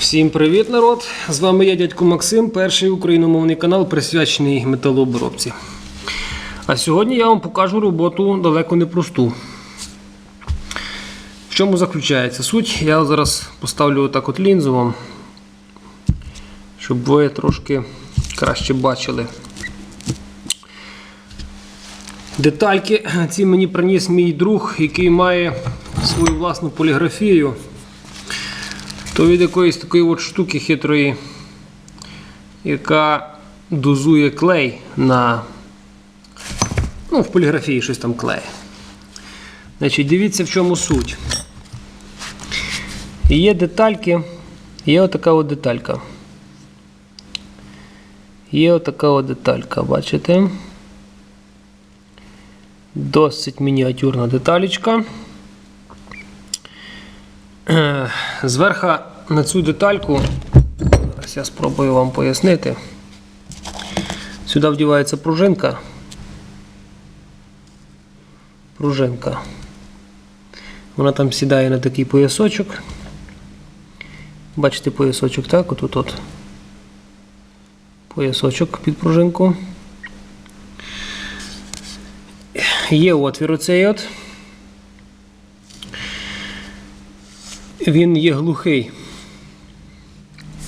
Всім привіт, народ! З вами я, дядько Максим, перший україномовний канал, присвячений металообробці. А сьогодні я вам покажу роботу далеко не просту. В чому заключається суть? Я зараз поставлю отак от лінзу вам, щоб ви трошки краще бачили. Детальки ці мені приніс мій друг, який має свою власну поліграфію то від якоїсь такої от штуки хитрої, яка дозує клей на. Ну, в поліграфії щось там клеє. Значить, дивіться, в чому суть. Є детальки, є отака от деталька. Є отака от деталька, бачите? Досить мініатюрна деталечка. Е, Зверху на цю детальку, зараз я спробую вам пояснити. Сюди вдівається пружинка. Пружинка. Вона там сідає на такий поясочок. Бачите поясочок, так? Отут от. Поясочок під пружинку. Є отвір оцей от. він є глухий.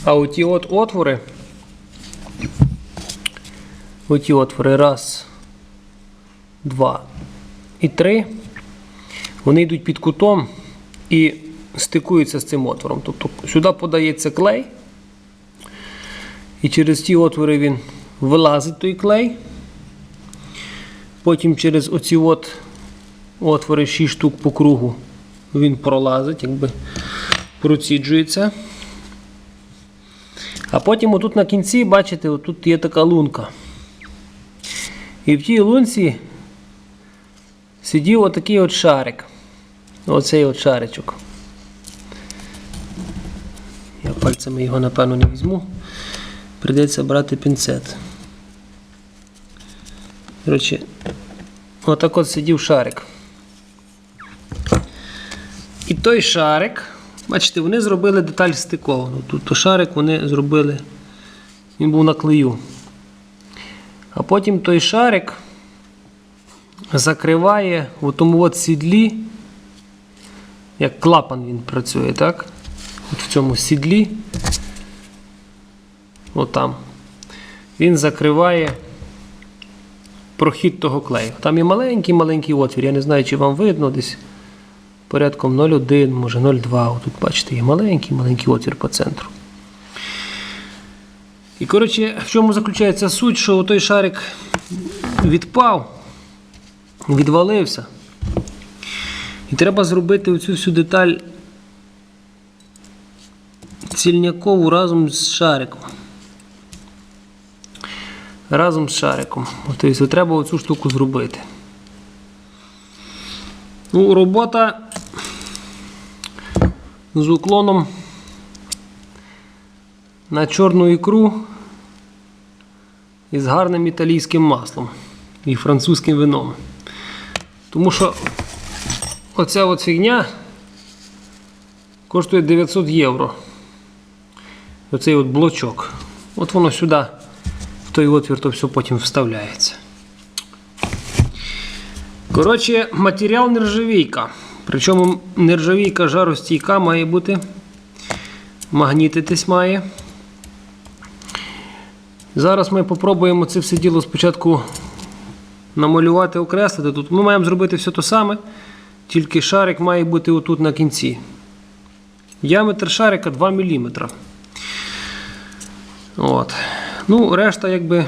А оті от отвори, оті отвори, раз, два і три, вони йдуть під кутом і стикуються з цим отвором. Тобто сюди подається клей, і через ті отвори він вилазить той клей. Потім через оці от отвори 6 штук по кругу він пролазить, якби проціджується. А потім отут на кінці, бачите, отут є така лунка. І в тій лунці сидів отакий от шарик. Оцей от шаричок. Я пальцями його, напевно, не візьму. Придеться брати пінцет. Коротше, отак от сидів шарик. І той шарик, бачите, вони зробили деталь стиковану. Тут шарик вони зробили, він був на клею. А потім той шарик закриває в тому от сідлі, як клапан він працює, так? От в цьому сідлі, отам, він закриває прохід того клею. Там є маленький-маленький отвір. Я не знаю, чи вам видно десь порядком 0,1, може 0,2. Тут, бачите, є маленький маленький отвір по центру. І, коротше, в чому заключається суть, що той шарик відпав, відвалився. І треба зробити оцю всю деталь цільнякову разом з шариком. Разом з шариком. Тобто треба оцю штуку зробити. Ну, робота з уклоном на чорну ікру із гарним італійським маслом і французьким вином. Тому що оця от фігня коштує 900 євро. Оцей от блочок. От воно сюди, в той отвір, то все потім вставляється. Коротше, матеріал нержавійка. Причому нержавійка жаростійка має бути. Магнітитись має. Зараз ми попробуємо це все діло спочатку намалювати, окреслити. Тут ми маємо зробити все те саме, тільки шарик має бути отут на кінці. Діаметр шарика 2 мм. От. Ну, решта, якби.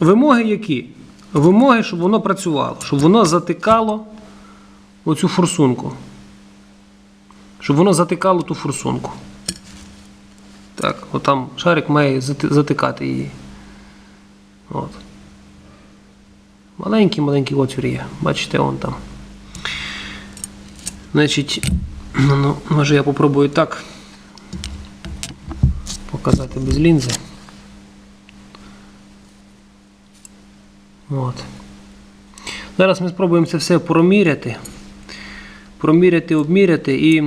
Вимоги які? Вимоги, щоб воно працювало, щоб воно затикало оцю форсунку. Щоб воно затикало ту форсунку. Так, отам шарик має затикати її. От. Маленький-маленький отвір є. Бачите, он там. Значить, ну, ну, може я попробую так показати без лінзи. От. Зараз ми спробуємо це все проміряти. Проміряти, обміряти і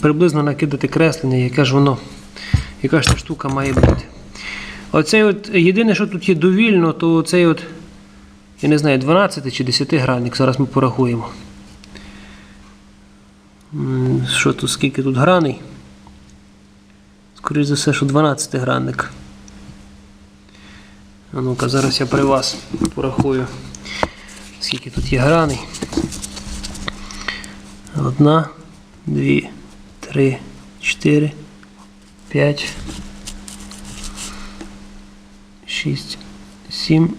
приблизно накидати креслення, яке ж воно яка ж ця штука має бути. Оцей от, єдине, що тут є довільно, то цей от, я не знаю, 12 чи 10 гранник. Зараз ми порахуємо. Що тут, скільки тут граней? Скоріше за все, що 12 гранник. А ну-ка, зараз я при вас порахую, скільки тут є граней. Одна, дві, три, чотири, п'ять, шість, сім,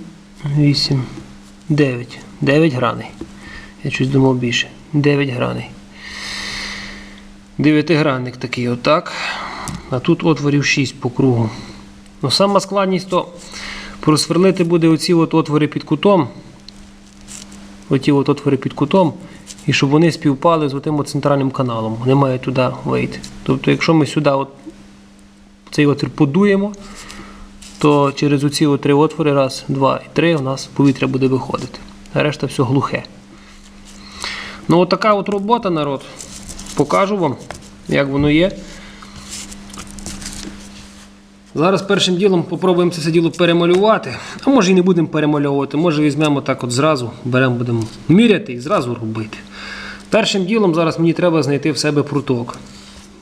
вісім, дев'ять. Дев'ять граней. Я щось думав більше. Дев'ять граней. Дев'ятигранник такий отак. А тут отворів 6 по кругу. Ну, сама складність то просверлити буде оці от отвори під кутом. Оті от отвори під кутом. І щоб вони співпали з отим от центральним каналом. Вони мають туди вийти. Тобто, якщо ми сюди от цей отвір подуємо, то через оці три отвори, раз, два і три, у нас повітря буде виходити. А решта все глухе. Ну, от така от робота, народ. Покажу вам, як воно є. Зараз першим ділом попробуємо це діло перемалювати. А може і не будемо перемальовувати, може візьмемо так от зразу, беремо, будемо міряти і зразу робити. Першим ділом зараз мені треба знайти в себе пруток.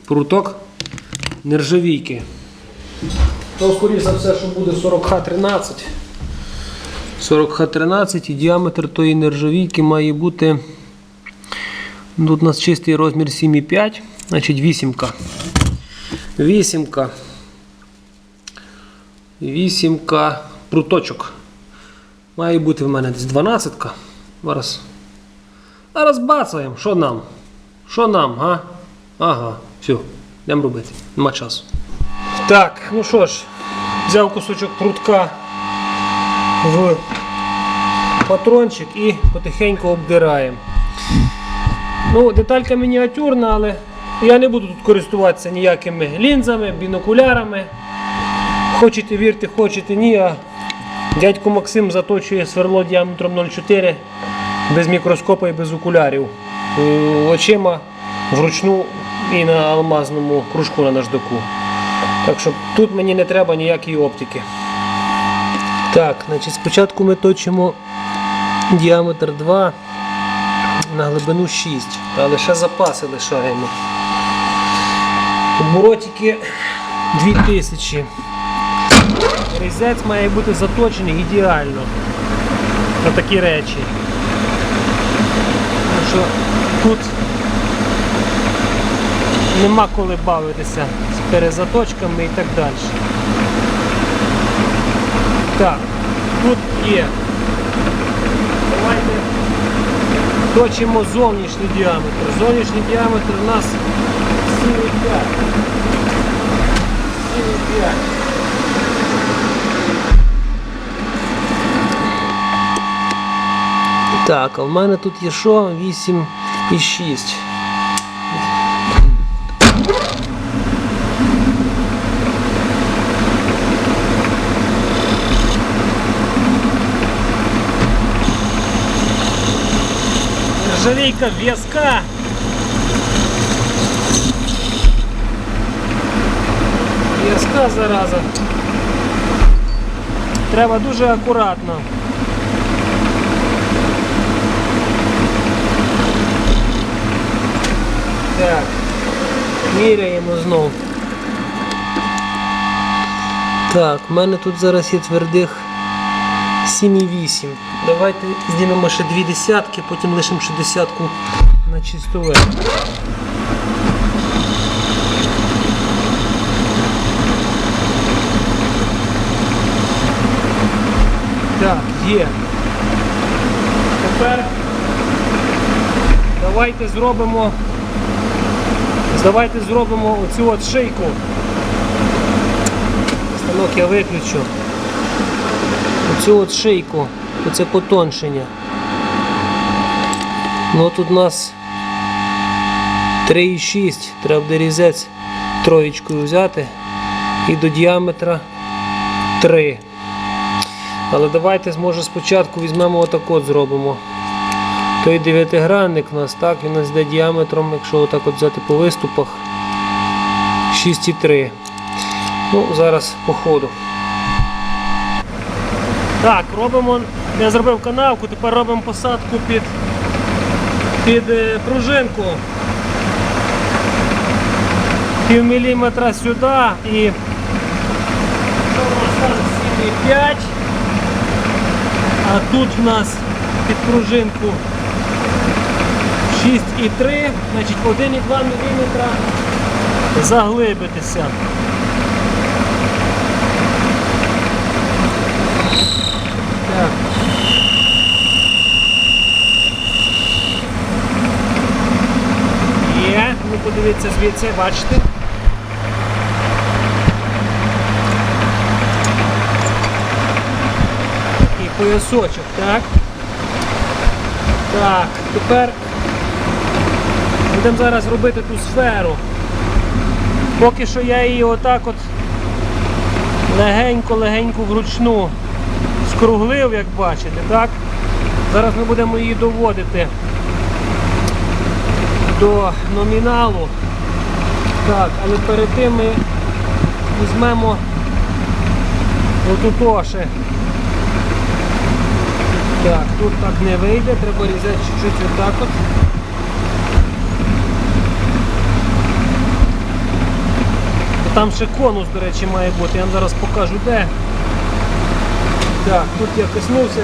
Пруток нержавійки. То, скоріше за все, що буде 40Х13. 40Х13 і діаметр тої нержавійки має бути. Тут у нас чистий розмір 7,5, значить вісімка. Вісімка. Вісімка пруточок. Має бути в мене десь 12. Зараз. Зараз бацаємо. Що нам? Що нам, га? Ага, все, йдемо робити. Нема часу. Так, ну що ж, взяв кусочок прутка в патрончик і потихеньку обдираємо. Ну, деталька мініатюрна, але я не буду тут користуватися ніякими лінзами, бінокулярами. Хочете вірте, хочете ні, а дядько Максим заточує сверло діаметром 0,4 без мікроскопа і без окулярів. Е, Очима вручну і на алмазному кружку на наждаку. Так що тут мені не треба ніякої оптики. Так, значить, спочатку ми точимо діаметр 2 на глибину 6, та лише запаси лишаємо. Оборотики 2000. Різець має бути заточений ідеально на такі речі. Тому що тут нема коли бавитися з перезаточками і так далі. Так, тут є. Давайте точимо зовнішній діаметр. Зовнішній діаметр у нас 7,5. 7,5. Так, а в мене тут є що? 8 і 6. Нержавейка в'язка. В'язка зараза. Треба дуже акуратно. Так, міряємо знов. Так, в мене тут зараз є твердих 7,8. Давайте знімемо ще дві десятки, потім лишимо ще десятку на чистове. Так, є. Тепер давайте зробимо Давайте зробимо оцю от шийку. Станок я виключу. Оцю от шийку, оце потоншення. Ну тут у нас 3,6, треба буде різець троєчкою взяти і до діаметра 3. Але давайте може спочатку візьмемо отак от зробимо. Той дев'ятигранник у нас так, він йде діаметром, якщо отак от взяти по виступах 6,3. Ну, зараз по ходу. Так, робимо. Я зробив канавку, тепер робимо посадку під, під е, пружинку. Пів міліметра сюди і що у нас там 7,5. А тут в нас під пружинку 6,3, значить 1,2 мм заглибитися. Так. Є, ну подивіться звідси, бачите. Такий поясочок, так. Так, тепер будемо зараз робити ту сферу. Поки що я її отак от легенько-легенько вручну скруглив, як бачите, так? Зараз ми будемо її доводити до номіналу. Так, але перед тим ми візьмемо отут ще. Так, тут так не вийде, треба різати чуть-чуть отак от. Там ще конус, до речі, має бути. Я вам зараз покажу де. Так, тут я коснувся.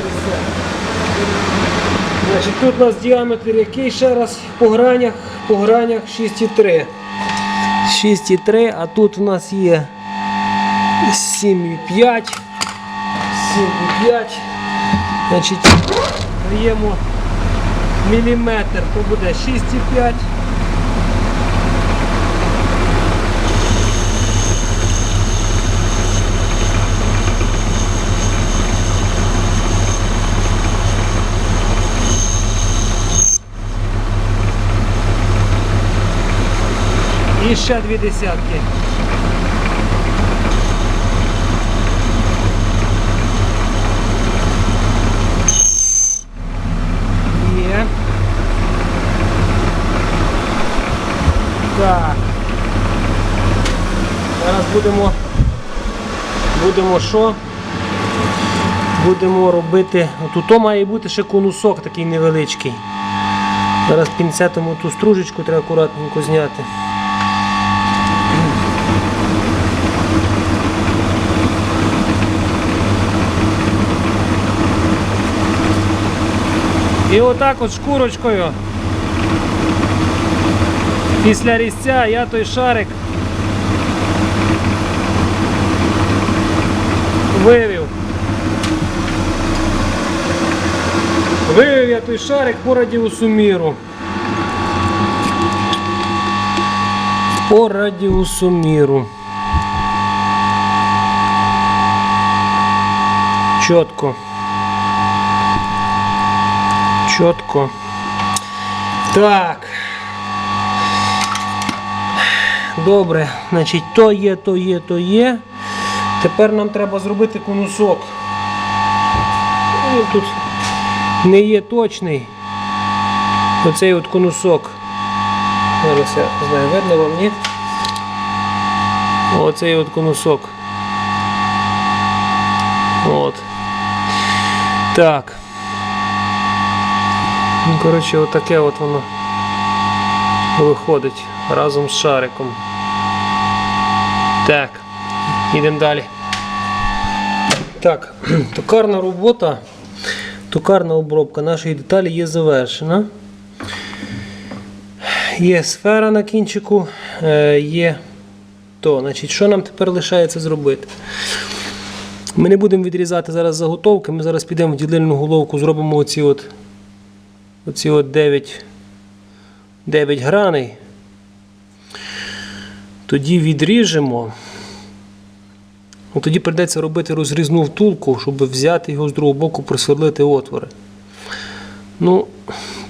Значить, тут у нас діаметр який ще раз по гранях, по гранях 6,3. 6,3, а тут у нас є 7,5. 7,5. Значить, даємо міліметр, то буде 6,5. І ще дві десятки. Так. Зараз будемо будемо що? Будемо робити. Тут має бути ще конусок такий невеличкий. Зараз пінцетом ту стружечку треба акуратненько зняти. І отак от шкурочкою. Після різця я той шарик вивів. Вивів я той шарик по радіусу міру. По радіусу міру. Чітко. Чітко. Так. Добре, значить, то є, то є, то є. Тепер нам треба зробити конусок. Він тут не є точний. Оцей от конусок. Зараз я знаю, видно вам, ні? Оцей от конусок. От. Так. Ну, коротше, отаке от воно виходить разом з шариком. Так, йдемо далі. Так, токарна робота, токарна обробка нашої деталі є завершена. Є сфера на кінчику, е, є то. Значить, що нам тепер лишається зробити? Ми не будемо відрізати зараз заготовки, ми зараз підемо в ділильну головку, зробимо оці от оці от 9, 9 граней. Тоді відріжемо. Ну, тоді прийдеться робити розрізну втулку, щоб взяти його з другого боку, просверлити отвори. Ну,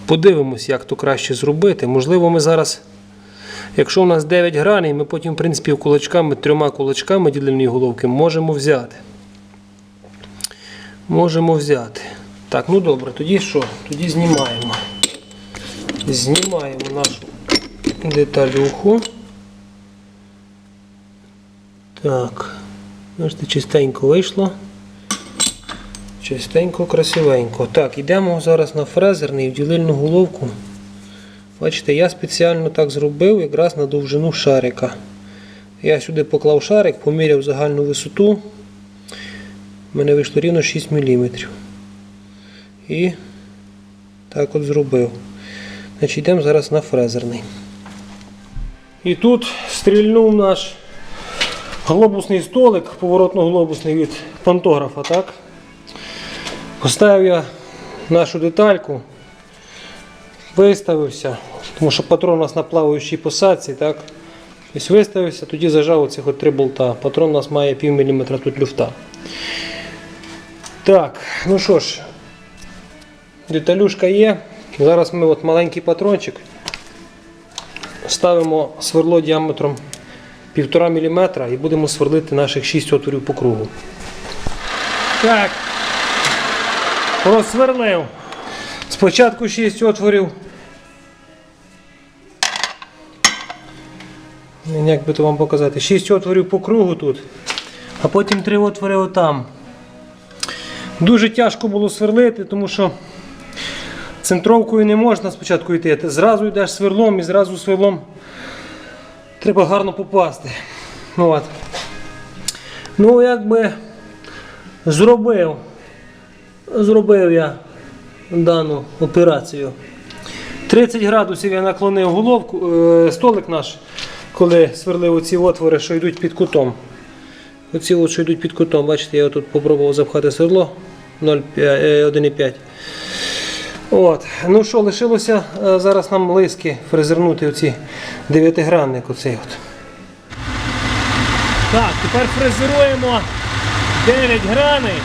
подивимось, як то краще зробити. Можливо, ми зараз, якщо у нас 9 граней, ми потім, в принципі, кулачками, трьома кулачками ділильної головки можемо взяти. Можемо взяти. Так, ну добре, тоді що? Тоді знімаємо. Знімаємо нашу деталюху. Так. Бачите, чистенько вийшло. Чистенько, красивенько. Так, йдемо зараз на фрезерний в ділильну головку. Бачите, я спеціально так зробив якраз на довжину шарика. Я сюди поклав шарик, поміряв загальну висоту. У мене вийшло рівно 6 мм. І так от зробив. Значить, йдемо зараз на фрезерний. І тут стрільнув наш глобусний столик, поворотно-глобусний від пантографа. Так? Поставив я нашу детальку, виставився, тому що патрон у нас на плаваючій посадці. Так? Ось виставився, тоді зажав оцих от три болта. Патрон у нас має пів міліметра тут люфта. Так, ну що ж, деталюшка є. Зараз ми от маленький патрончик ставимо сверло діаметром 1,5 мм і будемо сверлити наших 6 отворів по кругу. Так, просверлив. Спочатку 6 отворів. Як би то вам показати? 6 отворів по кругу тут, а потім 3 отвори отам. Дуже тяжко було сверлити, тому що центровкою не можна спочатку йти. Ти зразу йдеш сверлом і зразу сверлом треба гарно попасти. От. ну якби зробив, зробив я дану операцію. 30 градусів я наклонив головку, е, столик наш, коли сверлив оці отвори, що йдуть під кутом. Оці от, що йдуть під кутом, бачите, я тут спробував запхати сверло 0,5, е, 1,5. От. Ну що, лишилося е, зараз нам лиски фрезернути оці дев'ятигранник оцей от. Так, тепер фрезеруємо 9 граней.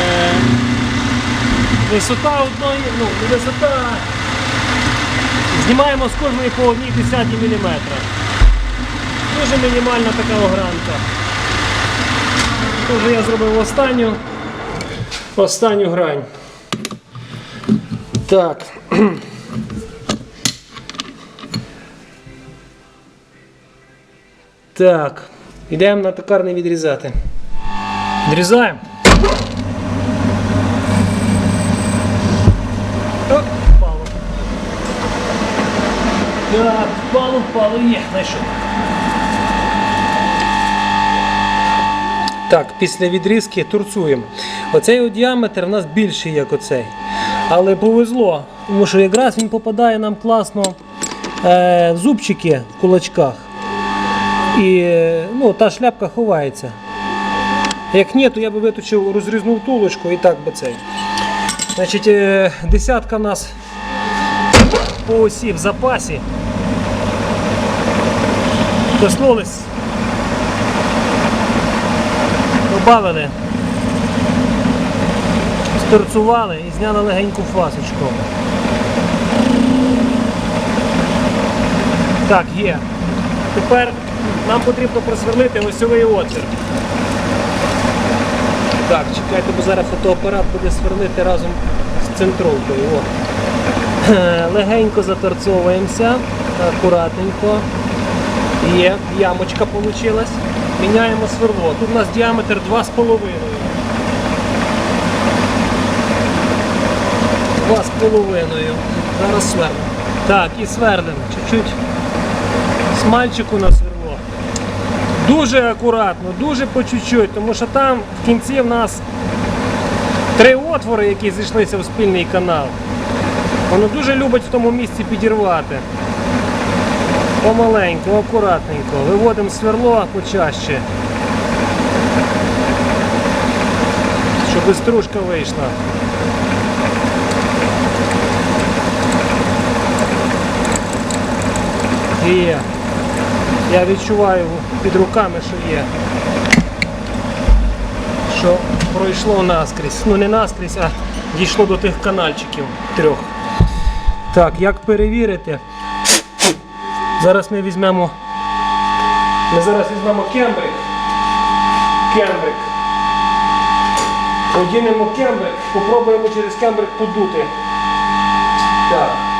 Е, висота одної, ну, висота. Знімаємо з кожної по одній десятій міліметра. Дуже мінімальна така огранка. Тут я зробив останню, останню грань. Так. Так. Йдемо на токарний відрізати. Відрізаємо. Впало. Так, впало, впало, є, знайшов. Так, після відрізки торцуємо. Оцей діаметр у нас більший, як оцей. Але повезло, тому що якраз він попадає нам класно е, в зубчики в кулачках. І ну, та шляпка ховається. Як ні, то я би виточив розрізну втулочку і так би цей. Значить, е, десятка в нас по осі в запасі. Коснулись. Добавили. Сторцували і зняли легеньку фасочку. Так, є. Тепер нам потрібно просверлити осьовий отвір. Так, чекайте, бо зараз фотоапарат буде сверлити разом з центровкою. О. Е, Легенько заторцовуємося, акуратненько. Є, ямочка вийшла. Міняємо сверло. Тут у нас діаметр 2,5. Два з половиною. Зараз сверлимо. Так, і сверлимо. Чуть-чуть смальчику на сверло. Дуже акуратно, дуже по чуть-чуть, тому що там в кінці в нас три отвори, які зійшлися в спільний канал. Воно дуже любить в тому місці підірвати. Помаленьку, акуратненько. Виводимо сверло почаще. Щоб стружка вийшла. Є. Я відчуваю під руками, що є. Що пройшло наскрізь. Ну не наскрізь, а дійшло до тих канальчиків трьох. Так, як перевірити? Зараз ми візьмемо. Ми зараз візьмемо кембрик. Кембрик. Одінемо кембрик, попробуємо через кембрик подути. Так.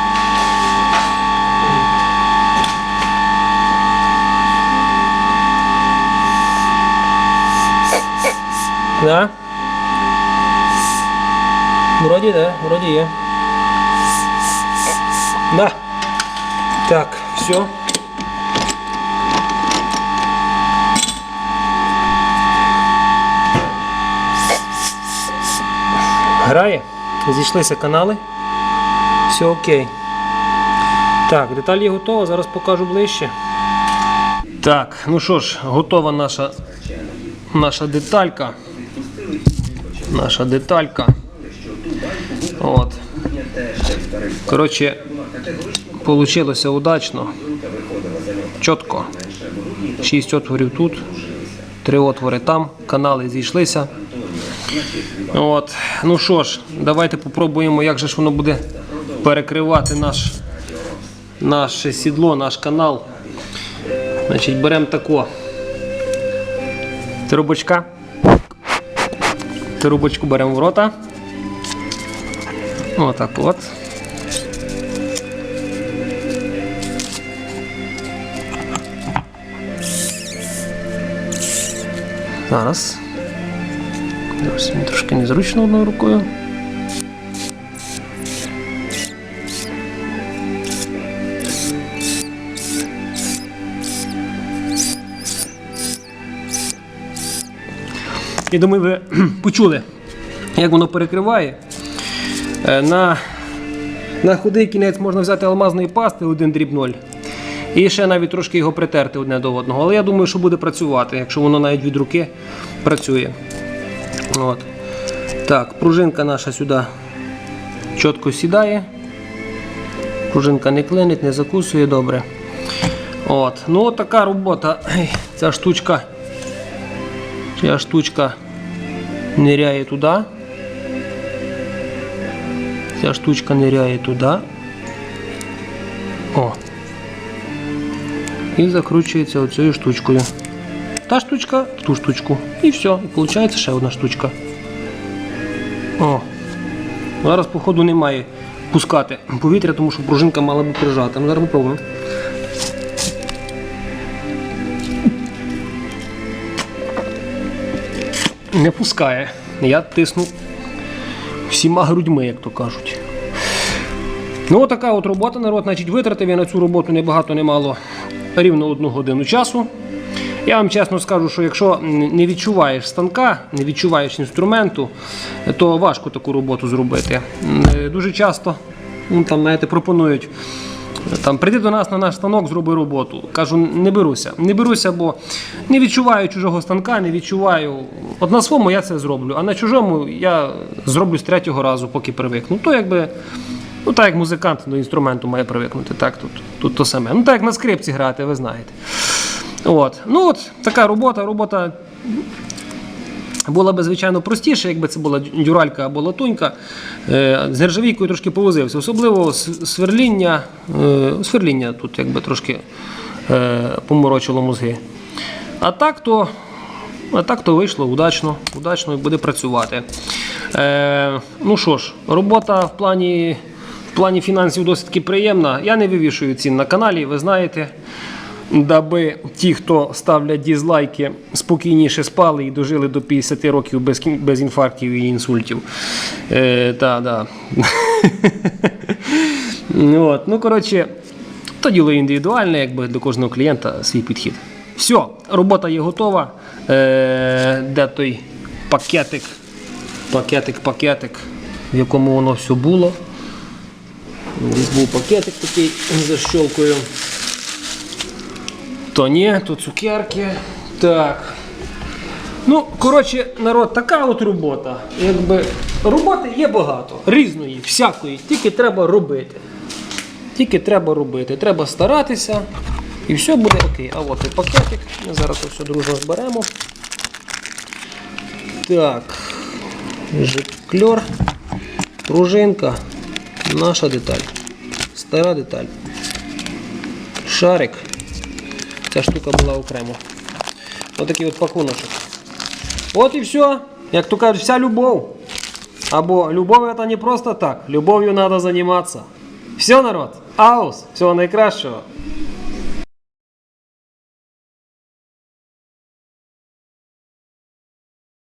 Да? Вроді, да, вроді є. Да. Так, все. Грає. Зійшлися канали. Все окей. Так, деталь є готова, зараз покажу ближче. Так, ну що ж, готова наша, наша деталька. Наша деталька. От. Коротше, получилося удачно. Чітко. Шість отворів тут, три отвори там, канали зійшлися. От. Ну що ж, давайте попробуємо, як же ж воно буде перекривати наш, наше сідло, наш канал. Значить, беремо тако. Трубочка. Трубочку беремо в рота. Отак от. Зараз. Зараз мені трошки незручно одною рукою. Я думаю, ви почули, як воно перекриває. Е, На, на худий кінець можна взяти алмазної пасти 1 дріб 0 і ще навіть трошки його притерти одне до одного. Але я думаю, що буде працювати, якщо воно навіть від руки працює. От. Так, пружинка наша сюди чітко сідає. Пружинка не клинить, не закусує добре. От. Ну от така робота. Ця штучка. Ця штучка ниряє туди. Ця штучка ниряє туди. О. І закручується оцією штучкою. Та штучка в ту штучку. І все. І виходить ще одна штучка. О. Зараз, походу, немає пускати повітря, тому що пружинка мала би прижати. Ми зараз попробуємо. Не пускає. Я тисну всіма грудьми, як то кажуть. Ну, отака от робота, народ. Значить, витратив я на цю роботу не багато, не мало рівно одну годину часу. Я вам чесно скажу, що якщо не відчуваєш станка, не відчуваєш інструменту, то важко таку роботу зробити. Е, Дуже часто ну, там, знаєте, пропонують. Там прийди до нас на наш станок, зроби роботу. Кажу, не беруся. Не беруся, бо не відчуваю чужого станка, не відчуваю. От на своєму я це зроблю, а на чужому я зроблю з третього разу, поки привикну. То якби, ну так як музикант до інструменту має привикнути. Так, тут, тут то саме. Ну так як на скрипці грати, ви знаєте. От. Ну от така робота. Робота була б, звичайно, простіше, якби це була дюралька або латунька. Е, З нержавійкою трошки повозився. Особливо сверління, е, сверління тут якби трошки е, поморочило мозги. А так то, а так то вийшло удачно, удачно і буде працювати. Ну що ж, робота в плані, в плані фінансів досить приємна. Я не вивішую цін на каналі, ви знаєте. Даби ті, хто ставлять дізлайки, спокійніше спали і дожили до 50 років без, без інфарктів і інсультів. Е, та, да. От. Ну, коротше, то діло індивідуальне, якби для кожного клієнта свій підхід. Все, робота є готова. Е, де той пакетик, пакетик, пакетик, в якому воно все було. Десь був пакетик такий за щолкою. То ні, то цукерки. Так. Ну, коротше, народ, така от робота. Якби роботи є багато, різної, всякої, тільки треба робити. Тільки треба робити. Треба старатися і все буде окей. А от і пакетик. Ми зараз це все дружно зберемо. Так. Жикльор, пружинка, наша деталь. Стара деталь. Шарик. Ця штука була окремо. Ось такий от пакуночок. От і все. Як то кажуть, вся любов. Або любов це не просто так. Любов'ю треба займатися. Все, народ. Аус. Всього найкращого.